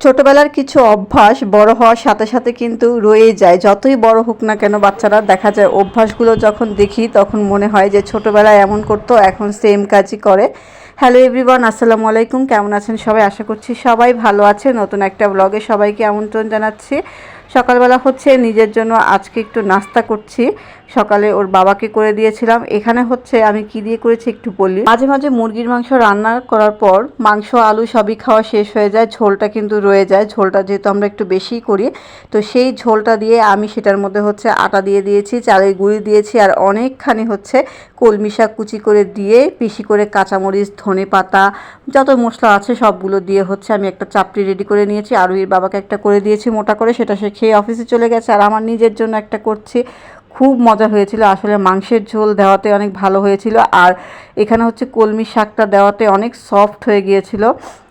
ছোটবেলার কিছু অভ্যাস বড় হওয়ার সাথে সাথে কিন্তু রয়ে যায়। যতই বড় হোক না কেন বাচ্চারা দেখা যায় অভ্যাসগুলো যখন দেখি তখন মনে হয় যে ছোটবেলায় এমন করতো, এখন সেম কাজই করে। হ্যালো এভরিওয়ান আসসালামু আলাইকুম। কেমন আছেন সবাই? আশা করছি সবাই ভালো আছে নতুন একটা ব্লগে সবাইকে আমন্ত্রণ জানাচ্ছি। সকালবেলা হচ্ছে নিজের জন্য আজকে একটু নাস্তা করছি। সকালে ওর বাবাকে করে দিয়েছিলাম। এখানে হচ্ছে আমি কি দিয়ে করেছি একটু বলি। মাঝে মাঝে মুরগির মাংস রান্না করার পর মাংস, আলু সবই খাওয়া শেষ হয়ে যায়। ঝোলটা কিন্তু রয়ে যায়। ঝোলটা যেহেতু আমরা একটু বেশিই করি, তো সেই ঝোলটা দিয়ে আমি সেটার মধ্যে হচ্ছে আটা দিয়ে দিয়েছি, চালের গুঁড়ি দিয়েছি আর অনেকখানি হচ্ছে কলমি শাক কুচি করে দিয়ে পিসি করে কাঁচামরিচ, ধনে পাতা, যত মশলা আছে সবগুলো দিয়ে হচ্ছে আমি একটা চাপড়ি রেডি করে নিয়েছি। আরুহির বাবাকে একটা করে দিয়েছি মোটা করে, সেটা সে খেয়ে অফিসে চলে গেছে আর আমার নিজের জন্য একটা করছি। খুব মজা হয়েছিল। আসলে মাংসের ঝোল দেওয়াতে অনেক ভালো হয়েছিল আর এখানে হচ্ছে কলমি শাকটা দেওয়াতে অনেক সফট হয়ে গিয়েছিল।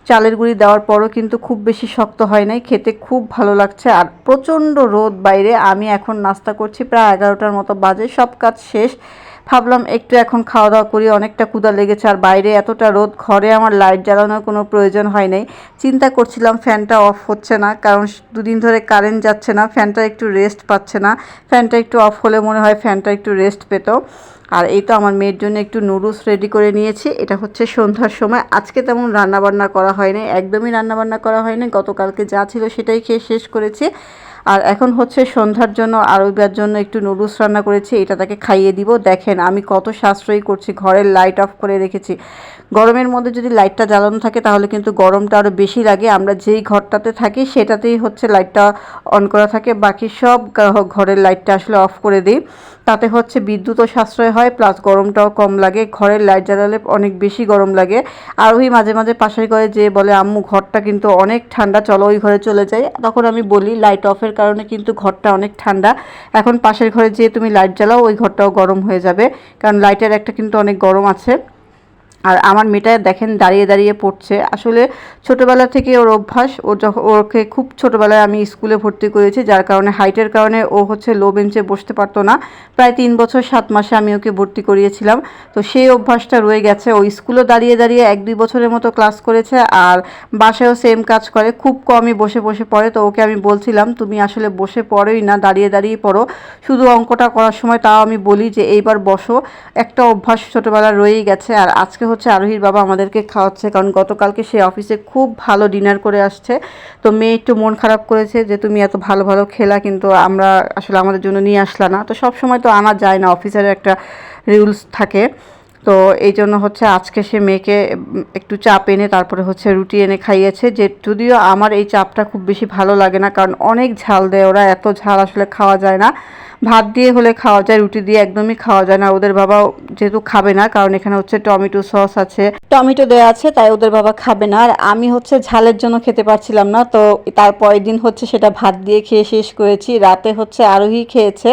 চালের গুঁড়ি দেওয়ার পরও কিন্তু খুব বেশি শক্ত হয় নাই। খেতে খুব ভালো লাগছে আর প্রচণ্ড রোদ বাইরে। আমি এখন নাস্তা করছি প্রায় এগারোটার মতো বাজে। সব কাজ শেষ। ভাবলাম একটু এখন খাওয়া দাওয়া করি, অনেকটা ক্ষুদা লেগেছে আর বাইরে এতটা রোদ, ঘরে আমার লাইট জ্বালানোর কোনো প্রয়োজন হয় নাই। চিন্তা করছিলাম ফ্যানটা অফ হচ্ছে না, কারণ দুদিন ধরে কারেন্ট যাচ্ছে না, ফ্যানটা একটু রেস্ট পাচ্ছে না। ফ্যানটা একটু অফ হলে মনে হয় ফ্যানটা একটু রেস্ট পেত। আর এই তো আমার মেয়ের জন্য একটু নুডলস রেডি করে নিয়েছি, এটা হচ্ছে সন্ধ্যার সময়। আজকে তেমন রান্নাবান্না করা হয়নি, একদমই রান্নাবান্না করা হয়নি, গতকালকে যা ছিল সেটাই খেয়ে শেষ করেছি। আর এখন হচ্ছে সন্ধ্যার জন্য আরবিয়ার জন্য একটু নুডলস রান্না করেছি, এটা তাকে খাইয়ে দিব। দেখেন, আমি কত সাশ্রয়ী করছি, ঘরের লাইট অফ করে রেখেছি। গরমের মধ্যে যদি লাইটটা জ্বালানো থাকে, তাহলে কিন্তু গরমটা আরও বেশি লাগে। আমরা যেই ঘরটাতে থাকি, সেটাতেই হচ্ছে লাইটটা অন করা থাকে। বাকি সব ঘরের লাইটটা আসলে অফ করে দিই। তাতে হচ্ছে বিদ্যুৎও সাশ্রয় হয় প্লাস গরমটাও কম লাগে। ঘরের লাইট জ্বালালে অনেক বেশি গরম লাগে। আর ওই মাঝে মাঝে পাশের ঘরে যে বলে, আম্মু, ঘরটা কিন্তু অনেক ঠান্ডা, চলো ওই ঘরে চলে যাই। তখন আমি বলি লাইট অফের কারণে কিন্তু ঘরটা অনেক ঠান্ডা। এখন পাশের ঘরে যেয়ে তুমি লাইট জ্বালাও, ওই ঘরটাও গরম হয়ে যাবে। কারণ লাইটের একটা কিন্তু অনেক গরম আছে। আর আমার মেয়েটা দেখেন দাঁড়িয়ে দাঁড়িয়ে পড়ছে। আসলে ছোটোবেলা থেকে ওর অভ্যাস, ও যখন ওকে খুব ছোটোবেলায় আমি স্কুলে ভর্তি করেছি, যার কারণে হাইটের কারণে ও হচ্ছে লো বেঞ্চে বসতে পারতো না। প্রায় তিন বছর সাত মাসে আমি ওকে ভর্তি করিয়েছিলাম। তো সেই অভ্যাসটা রয়ে গেছে। ও স্কুলেও দাঁড়িয়ে দাঁড়িয়ে এক দুই বছরের মতো ক্লাস করেছে আর বাসায়ও সেম কাজ করে। খুব কমই বসে বসে পড়ে। তো ওকে আমি বলছিলাম, তুমি আসলে বসে পড়োই না, দাঁড়িয়ে দাঁড়িয়ে পড়ো। শুধু অঙ্কটা করার সময় তাও আমি বলি যে, এইবার বসো। একটা অভ্যাস ছোটোবেলা রয়েই গেছে। আর আজকে হচ্ছে আরোহীর বাবা আমাদেরকে খাওয়াচ্ছে, কারণ গতকালকে সে অফিসে খুব ভালো ডিনার করে আসছে। তো মেয়ে একটু মন খারাপ করেছে যে, তুমি এত ভালো ভালো খেলা কিন্তু আমরা আসলে আমাদের জন্য নিয়ে আসলা না। তো সব সময় তো আনা যায় না অফিসারের একটা রুলস থাকে। তো এই জন্য হচ্ছে আজকে সে মেয়েকে একটু চাপ এনে তারপরে হচ্ছে রুটি এনে খাইয়েছে, যে যদিও আমার এই চাপটা খুব বেশি ভালো লাগে না, কারণ অনেক ঝাল দেয় ওরা, এত ঝাল আসলে খাওয়া যায় না। ভাত দিয়ে হলে খাওয়া যায়, রুটি দিয়ে একদমই খাওয়া যায় না, ওদের বাবা যেহেতু খাবে না, কারণ এখানে হচ্ছে টমেটো সস আছে। টমেটো দেওয়া আছে, তাই ওদের বাবা খাবে না, আর আমি হচ্ছে ঝালের জন্য খেতে পারছিলাম না, তো তারপরের দিন হচ্ছে সেটা ভাত দিয়ে খেয়ে শেষ করেছি, রাতে হচ্ছে আরোহী খেয়েছে।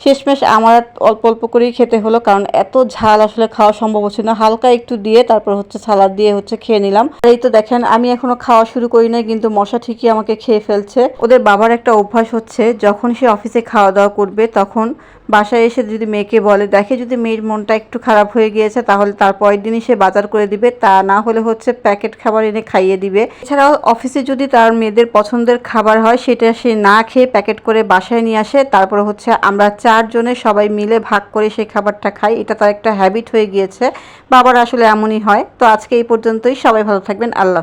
শেষমেশ আমার অল্প অল্প করেই খেতে হলো, কারণ এত ঝাল আসলে খাওয়া সম্ভব হচ্ছে না। হালকা একটু দিয়ে তারপর হচ্ছে সালাদ দিয়ে হচ্ছে খেয়ে নিলাম। আর এই তো দেখেন, আমি এখনও খাওয়া শুরু করি নাই, কিন্তু মশা ঠিকই আমাকে খেয়ে ফেলছে। ওদের বাবার একটা অভ্যাস হচ্ছে, যখন সে অফিসে খাওয়া দাওয়া করবে, তখন বাসায় এসে যদি মেয়েকে বলে, দেখে যদি মেয়ের মনটা একটু খারাপ হয়ে গিয়েছে, তাহলে তার পরের দিনই সে বাজার করে দিবে, তা না হলে হচ্ছে প্যাকেট খাবার এনে খাইয়ে দিবে। এছাড়াও অফিসে যদি তার মেয়েদের পছন্দের খাবার হয়, সেটা সে না খেয়ে প্যাকেট করে বাসায় নিয়ে আসে, তারপরে হচ্ছে আমরা চারজনে সবাই মিলে ভাগ করে সেই খাবারটা খাই। এটা তার একটা হ্যাবিট হয়ে গিয়েছে। বাবার আসলে এমনই হয়। তো আজকে এই পর্যন্তই। সবাই ভালো থাকবেন। আল্লাহ